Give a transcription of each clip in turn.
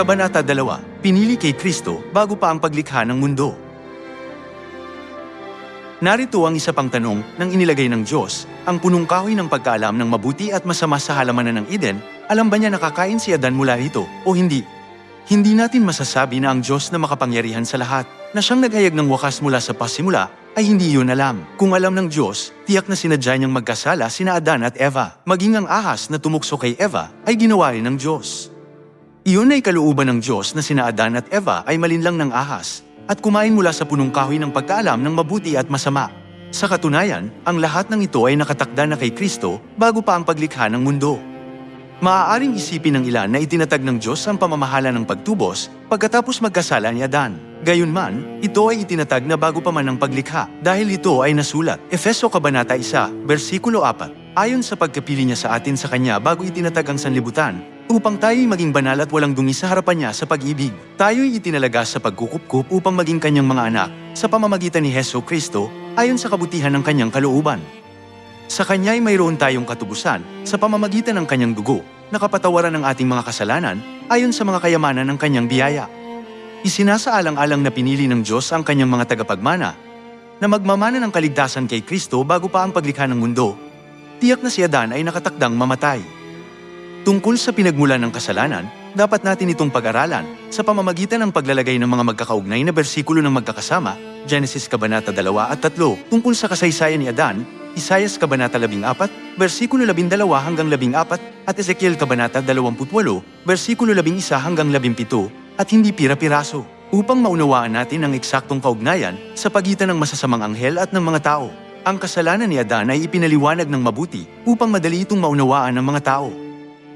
Kabanata 2, Pinili kay Kristo bago pa ang paglikha ng mundo. Narito ang isa pang tanong nang inilagay ng Diyos, ang punong kahoy ng pagkaalam ng mabuti at masama sa halamanan ng Eden, alam ba niya nakakain si Adan mula rito o hindi? Hindi natin masasabi na ang Diyos na makapangyarihan sa lahat, na siyang naghayag ng wakas mula sa pasimula, ay hindi yun alam. Kung alam ng Diyos, tiyak na sinadya niyang magkasala sina Adan at Eva. Maging ang ahas na tumukso kay Eva ay ginawa rin ng Diyos. Iyon ay kalooban ng Diyos na sina Adan at Eva ay malinlang ng ahas at kumain mula sa punong kahoy ng pagkaalam ng mabuti at masama. Sa katunayan, ang lahat ng ito ay nakatakda na kay Kristo bago pa ang paglikha ng mundo. Maaaring isipin ng ilan na itinatag ng Diyos ang pamamahala ng pagtubos pagkatapos magkasala ni Adan. Gayunman, ito ay itinatag na bago pa man ang paglikha dahil ito ay nasulat. Efeso Kabanata 1, versikulo 4. Ayon sa pagkapili niya sa atin sa Kanya bago itinatag ang sanlibutan, upang tayo'y maging banal at walang dungi sa harapan niya sa pag-ibig. Tayo'y itinalaga sa pagkukupkup upang maging kanyang mga anak sa pamamagitan ni Heso Kristo ayon sa kabutihan ng kanyang kalooban. Sa Kanya ay mayroon tayong katubusan sa pamamagitan ng Kanyang dugo na kapatawaran ng ating mga kasalanan ayon sa mga kayamanan ng Kanyang biyaya. Isinasaalang-alang na pinili ng Diyos ang Kanyang mga tagapagmana na magmamana ng kaligtasan kay Kristo bago pa ang paglikha ng mundo. Tiyak na si Adan ay nakatakdang mamatay. Tungkol sa pinagmulan ng kasalanan, dapat natin itong pag-aralan sa pamamagitan ng paglalagay ng mga magkakaugnay na bersikulo ng magkakasama, Genesis Kabanata 2 at 3, tungkol sa kasaysayan ni Adan, Isayas Kabanata 14, versikulo 12 hanggang 14, at Ezekiel Kabanata 28, versikulo 11 hanggang 17, at hindi pira-piraso, upang maunawaan natin ang eksaktong kaugnayan sa pagitan ng masasamang anghel at ng mga tao. Ang kasalanan ni Adan ay ipinaliwanag ng mabuti upang madali itong maunawaan ng mga tao.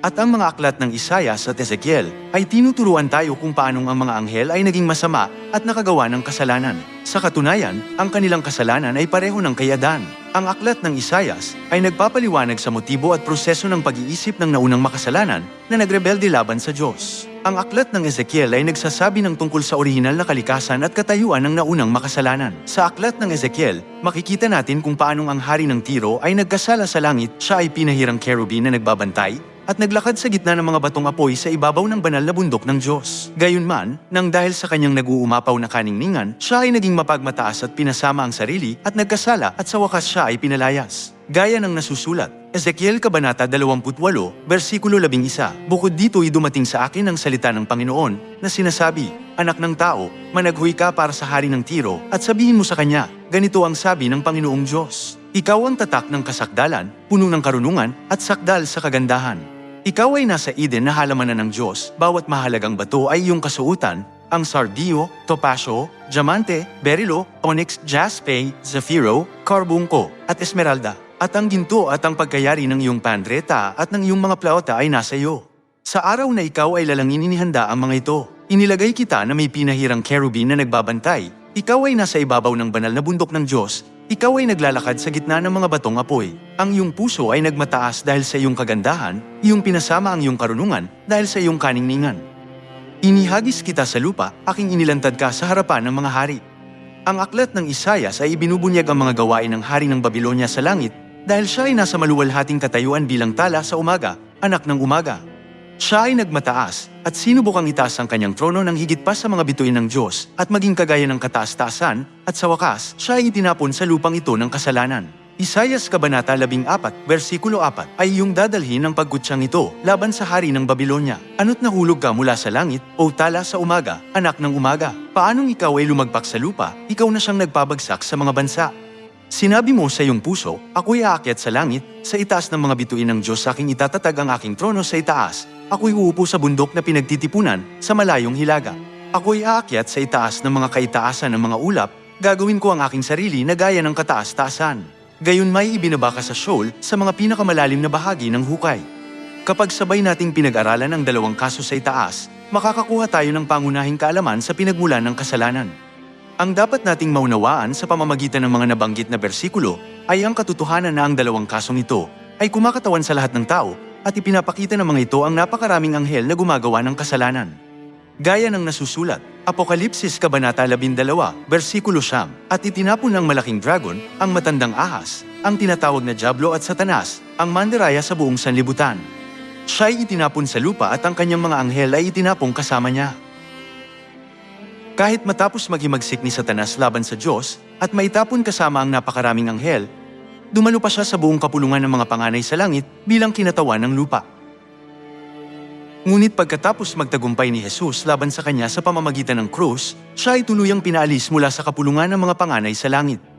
At ang mga aklat ng Isayas at Ezekiel ay tinuturuan tayo kung paanong ang mga anghel ay naging masama at nakagawa ng kasalanan. Sa katunayan, ang kanilang kasalanan ay pareho ng kay Adan. Ang aklat ng Isayas ay nagpapaliwanag sa motibo at proseso ng pag-iisip ng naunang makasalanan na nagrebelde laban sa Diyos. Ang aklat ng Ezekiel ay nagsasabi ng tungkol sa orihinal na kalikasan at katayuan ng naunang makasalanan. Sa aklat ng Ezekiel, makikita natin kung paanong ang hari ng Tiro ay nagkasala sa langit, siya ay pinahirang cherubim na nagbabantay, at naglakad sa gitna ng mga batong apoy sa ibabaw ng banal na bundok ng Diyos. Gayunman, nang dahil sa kanyang nag-uumapaw na kaningningan, siya ay naging mapagmataas at pinasama ang sarili at nagkasala at sa wakas siya ay pinalayas. Gaya ng nasusulat, Ezekiel Kabanata 28, versikulo 11. Bukod dito ay dumating sa akin ang salita ng Panginoon na sinasabi, Anak ng tao, managhuy ka para sa hari ng Tiro at sabihin mo sa kanya, ganito ang sabi ng Panginoong Diyos. Ikaw ang tatak ng kasakdalan, puno ng karunungan at sakdal sa kagandahan. Ikaw ay nasa Eden na halamanan ng Diyos, bawat mahalagang bato ay iyong kasuutan, ang sardio, topasyo, diamante, berilo, onyx, jaspe, zafiro, carbunco, at esmeralda. At ang ginto at ang pagkayari ng iyong pandreta at ng iyong mga plauta ay nasa iyo. Sa araw na ikaw ay lalangin inihanda ang mga ito. Inilagay kita na may pinahirang cherubim na nagbabantay. Ikaw ay nasa ibabaw ng banal na bundok ng Diyos ikaw ay naglalakad sa gitna ng mga batong apoy. Ang iyong puso ay nagmataas dahil sa iyong kagandahan, iyong pinasama ang iyong karunungan dahil sa iyong kaningningan. Inihagis kita sa lupa, aking inilantad ka sa harapan ng mga hari. Ang aklat ng Isayas ay ibinubunyag ang mga gawain ng hari ng Babylonia sa langit dahil siya ay nasa maluwalhating katayuan bilang tala sa umaga, anak ng umaga. Siya ay nagmataas at sinubukang itaas ang kanyang trono ng higit pa sa mga bituin ng Diyos at maging kagaya ng kataas-taasan at sa wakas, siya ay itinapon sa lupang ito ng kasalanan. Isayas Kabanata 14, versikulo 4 ay iyong dadalhin ng pagkutsyang ito laban sa hari ng Babylonia. Ano't nahulog ka mula sa langit o tala sa umaga, anak ng umaga? Paanong ikaw ay lumagpak sa lupa, ikaw na siyang nagbabagsak sa mga bansa? Sinabi mo sa iyong puso, ako'y aakyat sa langit, sa itaas ng mga bituin ng Diyos aking itatatag ang aking trono sa itaas, Ako'y uupo sa bundok na pinagtitipunan sa malayong hilaga. Ako'y aakyat sa itaas ng mga kaitaasan ng mga ulap, gagawin ko ang aking sarili na gaya ng kataas-taasan. Gayon may ibinaba ka sa shoal sa mga pinakamalalim na bahagi ng hukay. Kapag sabay nating pinag-aralan ang dalawang kaso sa itaas, makakakuha tayo ng pangunahing kaalaman sa pinagmulan ng kasalanan. Ang dapat nating maunawaan sa pamamagitan ng mga nabanggit na bersikulo ay ang katotohanan na ang dalawang kasong ito ay kumakatawan sa lahat ng tao at ipinapakita ng mga ito ang napakaraming anghel na gumagawa ng kasalanan. Gaya ng nasusulat, Apokalipsis Kabanata 12, versikulo siyam, at itinapon ng malaking dragon, ang matandang ahas, ang tinatawag na Diablo at Satanas, ang mandiraya sa buong sanlibutan. Siya ay itinapon sa lupa at ang kanyang mga anghel ay itinapong kasama niya. Kahit matapos maghimagsik ni Satanas laban sa Diyos at maitapon kasama ang napakaraming anghel, dumalo pa siya sa buong kapulungan ng mga panganay sa langit bilang kinatawan ng lupa. Ngunit pagkatapos magtagumpay ni Jesus laban sa kanya sa pamamagitan ng krus, siya ay tuluyang pinaalis mula sa kapulungan ng mga panganay sa langit.